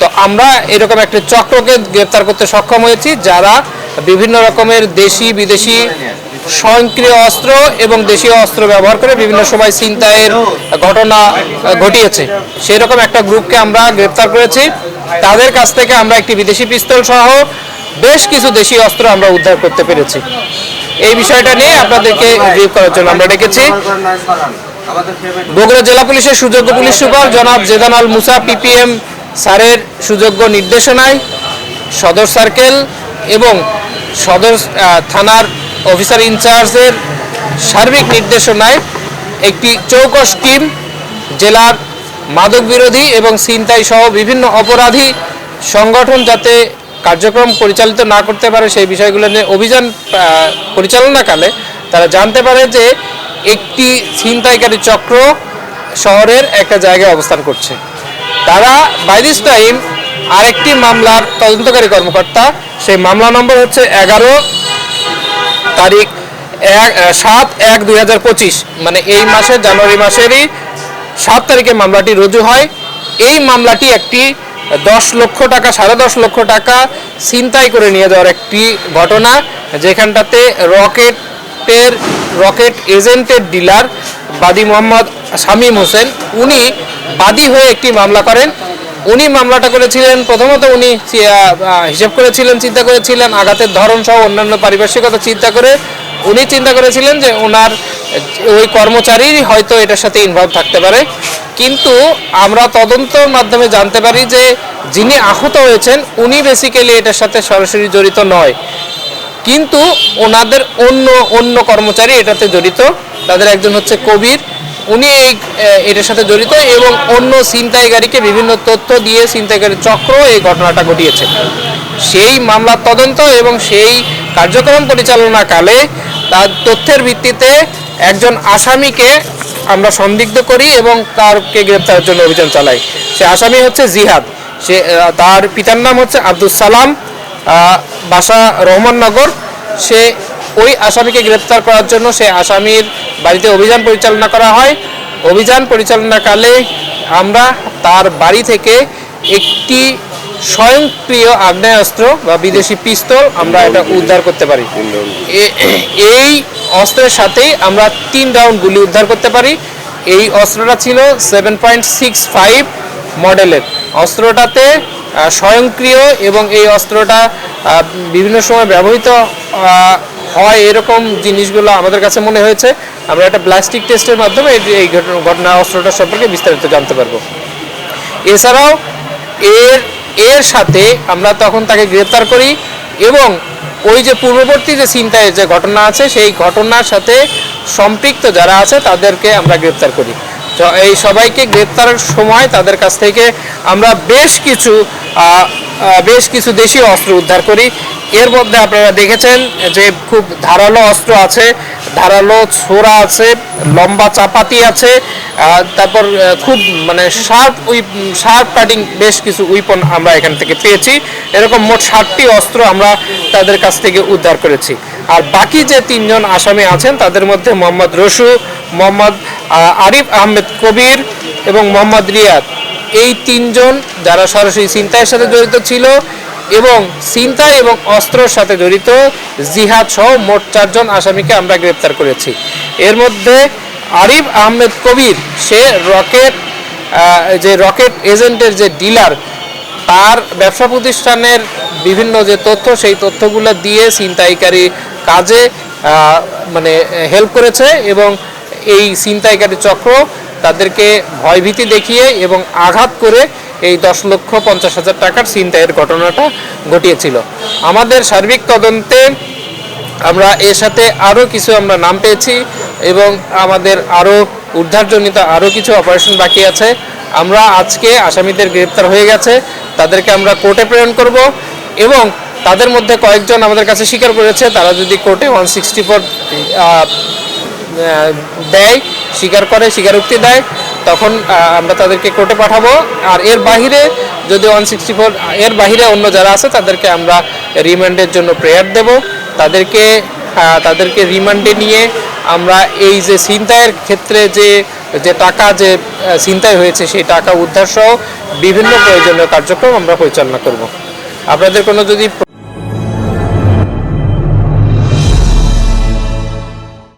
তো আমরা এরকম একটা চক্রকে গ্রেপ্তার করতে সক্ষম হয়েছি, যারা বিভিন্ন রকমের দেশি, বিদেশি স্বয়ংক্রিয় অস্ত্র এবং দেশীয় অস্ত্র ব্যবহার করে বিভিন্ন সময় ছিনতাইয়ের ঘটনা ঘটিয়েছে। সেই রকম একটা গ্রুপকে আমরা গ্রেপ্তার করেছি। তাদের কাছ থেকে আমরা একটি বিদেশি পিস্তল সহ বেশ কিছু দেশি অস্ত্র আমরা উদ্ধার করতে পেরেছি। এই বিষয়টা নিয়ে আপনাদেরকে রিভিউ করার জন্য আমরা ডেকেছি। বগুড়া জেলা পুলিশের সুযোগ্য পুলিশ সুপার জনাব জেদান আল মুসা পিপিএম স্যারের সুযোগ্য নির্দেশনায় সদর সার্কেল এবং সদর থানার অফিসার ইনচার্জের সার্বিক নির্দেশনায় একটি চৌকস টিম জেলার মাদক বিরোধী এবং ছিনতাই সহ বিভিন্ন অপরাধী সংগঠন যাতে কার্যক্রম পরিচালিত না করতে পারে সেই বিষয়গুলো নিয়ে অভিযান পরিচালনাকালে তারা জানতে পারে যে একটি ছিনতাইকারী চক্র শহরের একটা জায়গায় অবস্থান করছে। তারা বাই টাইম আরেকটি মামলার তদন্তকারী কর্মকর্তা, সেই মামলা নম্বর হচ্ছে এগারো তারিখ এক সাত এক দুই মানে এই মাসের জানুয়ারি মাসেরই সাত তারিখে মামলাটি রুজু হয়। এই মামলাটি একটি দশ লক্ষ টাকা, সাড়ে দশ লক্ষ টাকা ছিনতাই করে নিয়ে যাওয়ার একটি ঘটনা, যেখানটাতে রকেটের, রকেট এজেন্টের ডিলার বাদী মোহাম্মদ শামীম হোসেন, উনি বাদী হয়ে একটি মামলা করেন। উনি মামলাটা করেছিলেন, প্রথমত উনি হিসেব করেছিলেন, চিন্তা করেছিলেন, আঘাতের ধরন সহ অন্যান্য পারিপার্শ্বিকতা চিন্তা করে উনি চিন্তা করেছিলেন যে ওনার ওই কর্মচারী হয়তো এটার সাথে ইনভলভ থাকতে পারে। কিন্তু আমরা তদন্তর মাধ্যমে জানতে পারি যে যিনি আহত হয়েছেন, উনি বেসিক্যালি এটার সাথে সরাসরি জড়িত নয়। কিন্তু ওনাদের অন্য অন্য কর্মচারী এটাতে জড়িত, তাদের একজন হচ্ছে কবির, উনি এই এটার সাথে জড়িত এবং অন্য ছিনতাইকারীকে বিভিন্ন তথ্য দিয়ে ছিনতাইকারী চক্র এই ঘটনাটা ঘটিয়েছে। সেই মামলার তদন্ত এবং সেই কার্যক্রম পরিচালনাকালে তার তথ্যের ভিত্তিতে একজন আসামিকে আমরা সন্দিগ্ধ করি এবং তারকে গ্রেপ্তারের জন্য অভিযান চালাই। সে আসামি হচ্ছে জিহাদ। সে তার পিতার নাম হচ্ছে আব্দুল সালাম বাসা রহমাননগর সে ওই আসামিকে গ্রেপ্তার করার জন্য সে আসামির বাড়িতে অভিযান পরিচালনা করা হয়। অভিযান পরিচালনাকালে আমরা তার বাড়ি থেকে একটি স্বয়ংক্রিয় আগ্নেয়াস্ত্র বা বিদেশি পিস্তল আমরা এটা উদ্ধার করতে পারি। এই অস্ত্রের সাথেই আমরা তিন রাউন্ড গুলি উদ্ধার করতে পারি। এই অস্ত্রটা ছিল সেভেন পয়েন্ট সিক্স ফাইভ মডেলের। অস্ত্রটাতে স্বয়ংক্রিয় এবং এই অস্ত্রটা বিভিন্ন সময় ব্যবহৃত হয় এরকম জিনিসগুলো আমাদের কাছে মনে হয়েছে। আমরা একটা প্লাস্টিক টেস্টের মাধ্যমে এই- ঘটনা অস্ত্রটা সম্পর্কে বিস্তারিত জানতে পারব। এছাড়াও, এর এর সাথে আমরা তখন তাকে গ্রেপ্তার করি এবং ওই যে পূর্ববর্তী যে চিন্তায় যে ঘটনা আছে, সেই ঘটনার সাথে সম্পৃক্ত যারা আছে, তাদেরকে আমরা গ্রেপ্তার করি। এই সবাইকে গ্রেপ্তারের সময় তাদের কাছ থেকে আমরা বেশ কিছু বেশ কিছু দেশীয় অস্ত্র উদ্ধার করি। এর মধ্যে আপনারা দেখেছেন যে খুব ধারালো অস্ত্র আছে। ধারালো ছোরা আছে, লম্বা চাপাতি আছে তারপর খুব মানে শার্প উই শার্প কাটিং বেশ কিছু উইপন আমরা এখান থেকে পেয়েছি। এরকম মোট ষাটটি অস্ত্র আমরা তাদের কাছ থেকে উদ্ধার করেছি। আর বাকি যে তিনজন আসামি আছেন, তাদের মধ্যে মোহাম্মদ রসু, মোহাম্মদ আরিফ আহমেদ কবির এবং মোহাম্মদ রিয়াদ। এই তিনজন যারা সরাসরি চিন্তায়ের সাথে জড়িত ছিল এবং চিন্তায় এবং অস্ত্রের সাথে জড়িত জিহাদ সহ মোট চারজন আসামিকে আমরা গ্রেপ্তার করেছি। এর মধ্যে আরিফ আহমেদ কবির, সে রকেট যে রকেট এজেন্টের যে ডিলার, তার ব্যবসা প্রতিষ্ঠানের বিভিন্ন যে তথ্য, সেই তথ্যগুলো দিয়ে ছিনতাইকারী কাজে মানে হেল্প করেছে এবং এই ছিনতাইকারী চক্র তাদেরকে ভয়ভীতি দেখিয়ে এবং আঘাত করে এই দশ লক্ষ পঞ্চাশ হাজার টাকার ছিনতাইয়ের ঘটনাটা ঘটিয়েছিল। আমাদের সার্বিক তদন্তে আমরা এর সাথে আরও কিছু আমরা নাম পেয়েছি এবং আমাদের আরও উদ্ধারজনিত আরও কিছু অপারেশন বাকি আছে। আমরা আজকে আসামিদের গ্রেপ্তার হয়ে গেছে, তাদেরকে আমরা কোর্টে প্রেরণ করব এবং তাদের মধ্যে কয়েকজন আমাদের কাছে স্বীকার করেছে, তারা যদি কোর্টে ওয়ান সিক্সটি ফোর দেয় স্বীকার করে, স্বীকারোক্তি দেয় তখন আমরা তাদেরকে কোর্টে পাঠাবো। আর এর বাহিরে যদি ওয়ান সিক্সটি ফোর এর বাহিরে অন্য যারা আছে, তাদেরকে আমরা রিমান্ডের জন্য প্রেয়ার দেব। তাদেরকে তাদেরকে রিমান্ডে নিয়ে আমরা এই যে ছিনতাইয়ের ক্ষেত্রে যে যে টাকা যে ছিনতাই হয়েছে, সেই টাকা উদ্ধার সহ বিভিন্ন প্রয়োজনীয় কার্যক্রম আমরা পরিচালনা করব। আপনাদের কোনো যদি